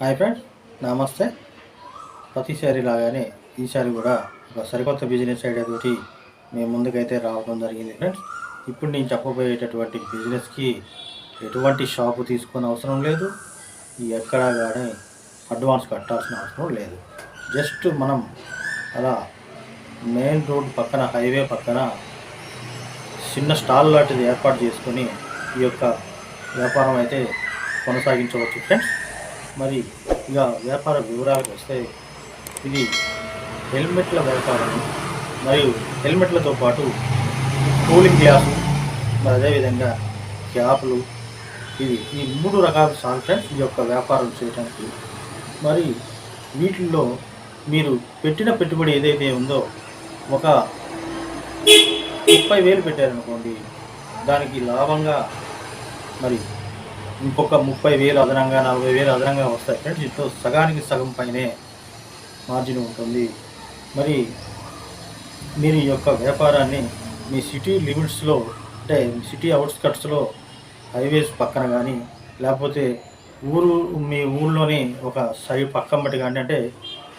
Hi friends నమస్తే. ప్రతిసారి లాగానే ఈసారి కూడా ఒక సరికొత్త బిజినెస్ ఐడియా తోటి మేము ముందుకైతే రావడం జరిగింది ఫ్రెండ్స్ ఇప్పుడు నేను చెప్పబోయేటటువంటి బిజినెస్కి ఎటువంటి షాపు తీసుకునే అవసరం లేదు. ఎక్కడా కానీ అడ్వాన్స్ కట్టాల్సిన అవసరం లేదు. జస్ట్ మనం అలా మెయిన్ రోడ్ పక్కన హైవే పక్కన చిన్న స్టాల్ లాంటిది ఏర్పాటు చేసుకొని ఈ యొక్క వ్యాపారం అయితే కొనసాగించవచ్చు ఫ్రెండ్స్ మరి ఇక వ్యాపార వివరాలకు వస్తే ఇది హెల్మెట్ల వ్యాపారం మరియు హెల్మెట్లతో పాటు కూలింగ్ గ్లాసు మరి అదేవిధంగా క్యాప్లు ఇది ఈ మూడు రకాల సాల్ ఈ యొక్క వ్యాపారం చేయడానికి మరి వీటిల్లో మీరు పెట్టిన పెట్టుబడి ఏదైతే ఉందో ఒక ముప్పై వేలు పెట్టారనుకోండి దానికి లాభంగా మరి ఇంకొక ముప్పై వేలు అదనంగా నలభై వేలు అదనంగా వస్తాయి. ఫ్రెండ్స్ ఇంట్లో సగానికి సగం పైనే మార్జిన్ ఉంటుంది. మరి మీరు ఈ యొక్క వ్యాపారాన్ని మీ సిటీ లిమిట్స్లో అంటే సిటీ అవుట్స్కట్స్లో హైవేస్ పక్కన కానీ లేకపోతే ఊరు మీ ఊళ్ళోని ఒక సైడ్ పక్కన బట్టి కానీ అంటే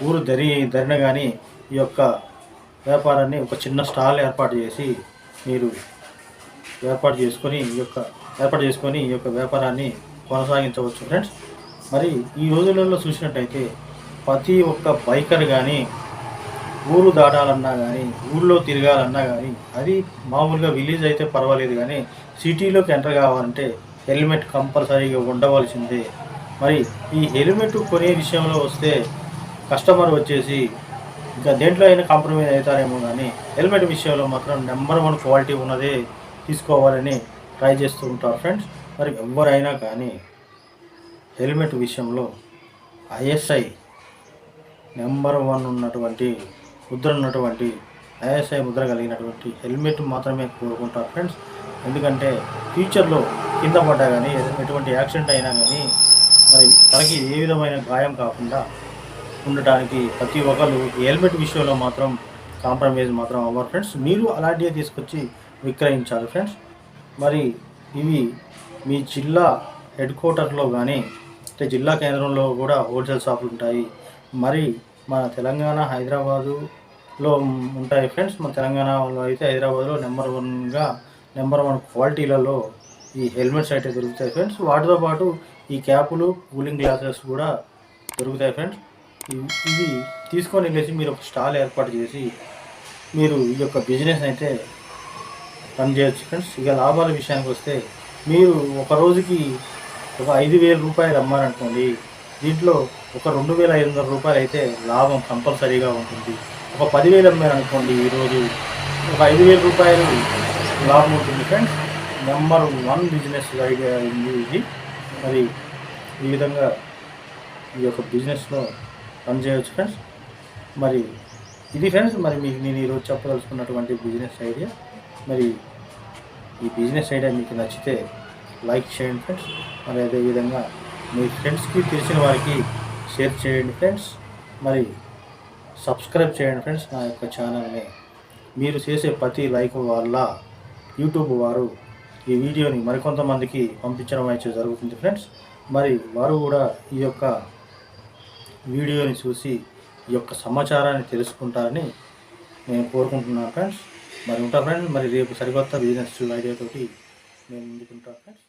ఊరు దరి దరిన కానీ ఈ యొక్క వ్యాపారాన్ని ఒక చిన్న స్టాల్ ఏర్పాటు చేసి మీరు ఏర్పాటు చేసుకొని ఈ యొక్క ఏర్పాటు చేసుకొని ఈ యొక్క వ్యాపారాన్ని కొనసాగించవచ్చు. ఫ్రెండ్స్ మరి ఈ రోజులలో చూసినట్టయితే ప్రతి ఒక్క బైకర్ కానీ ఊరు దాటాలన్నా కానీ ఊళ్ళో తిరగాలన్నా కానీ అది మామూలుగా విలేజ్ అయితే పర్వాలేదు కానీ సిటీలోకి ఎంటర్ కావాలంటే హెల్మెట్ కంపల్సరీగా ఉండవలసిందే. మరి ఈ హెల్మెట్ కొనే విషయంలో వస్తే కస్టమర్ వచ్చేసి ఇంకా దేంట్లో అయినా కాంప్రమైజ్ అవుతారేమో కానీ హెల్మెట్ విషయంలో మాత్రం నెంబర్ వన్ క్వాలిటీ ఉన్నదే తీసుకోవాలని ట్రై చేస్తూ ఉంటారు ఫ్రెండ్స్. మరి ఎవరైనా కానీ హెల్మెట్ విషయంలో ఐఎస్ఐ నెంబర్ వన్ ఉన్నటువంటి ముద్ర ఉన్నటువంటి ఐఎస్ఐ ముద్ర కలిగినటువంటి హెల్మెట్ మాత్రమే కోరుకుంటారు ఫ్రెండ్స్. ఎందుకంటే ఫ్యూచర్లో కింద పడ్డా కానీ ఎటువంటి యాక్సిడెంట్ అయినా కానీ మరి తనకి ఏ విధమైన గాయం కాకుండా ఉండటానికి ప్రతి ఒక్కరు హెల్మెట్ విషయంలో మాత్రం కాంప్రమైజ్ మాత్రం అవ్వరు ఫ్రెండ్స్. మీరు అలాంటివి తీసుకొచ్చి విక్రయించాలి ఫ్రెండ్స్. మరి ఇవి మీ జిల్లా హెడ్ క్వార్టర్లో కానీ అంటే జిల్లా కేంద్రంలో కూడా హోల్సేల్ షాపులు ఉంటాయి. మరి మన తెలంగాణ హైదరాబాదులో ఉంటాయి ఫ్రెండ్స్. మన తెలంగాణలో అయితే హైదరాబాద్లో నెంబర్ వన్గా నెంబర్ వన్ క్వాలిటీలలో ఈ హెల్మెట్స్ అయితే దొరుకుతాయి ఫ్రెండ్స్. వాటితో పాటు ఈ క్యాపులు కూలింగ్ గ్లాసెస్ కూడా దొరుకుతాయి ఫ్రెండ్స్. ఇవి తీసుకొని వెళ్ళేసి మీరు ఒక స్టాల్ ఏర్పాటు చేసి మీరు ఈ యొక్క బిజినెస్ అయితే పనిచేయచ్చు చేయొచ్చు ఫ్రెండ్స్. ఇక లాభాల విషయానికి వస్తే మీరు ఒక రోజుకి ఒక ఐదు వేల రూపాయలు అమ్మారనుకోండి దీంట్లో ఒక రెండు వేల ఐదు వందల రూపాయలు అయితే లాభం కంపల్సరీగా ఉంటుంది. ఒక పదివేలు అమ్మారనుకోండి ఈరోజు ఒక ఐదు వేల రూపాయలు లాభం ఉంటుంది friends. Number one business idea ఉంది ఇది. మరి ఈ విధంగా ఈ యొక్క బిజినెస్లో రన్ చేయవచ్చు ఫ్రెండ్స్. మరి ఇది ఫ్రెండ్స్ మరి మీకు నేను ఈరోజు చెప్పదలుచుకున్నటువంటి బిజినెస్ ఐడియా. మరి ఈ బిజినెస్ ఐడియా మీకు నచ్చితే లైక్ చేయండి ఫ్రెండ్స్. మరి అదేవిధంగా మీ ఫ్రెండ్స్కి తెలిసిన వారికి షేర్ చేయండి ఫ్రెండ్స్. మరి సబ్స్క్రైబ్ చేయండి ఫ్రెండ్స్ నా యొక్క ఛానల్ని. మీరు చేసే ప్రతి లైక్ వల్ల యూట్యూబ్ వారు ఈ వీడియోని మరికొంతమందికి పంపించడం అయితే జరుగుతుంది ఫ్రెండ్స్. మరి వారు కూడా ఈ యొక్క వీడియోని చూసి ఈ యొక్క సమాచారాన్ని తెలుసుకుంటారని నేను కోరుకుంటున్నాను ఫ్రెండ్స్. మరి ఉంటా ఫ్రెండ్స్. మరి రేపు సరికొత్త బిజినెస్ ఐడియాతోటి మేము ఉంటాం ఫ్రెండ్స్.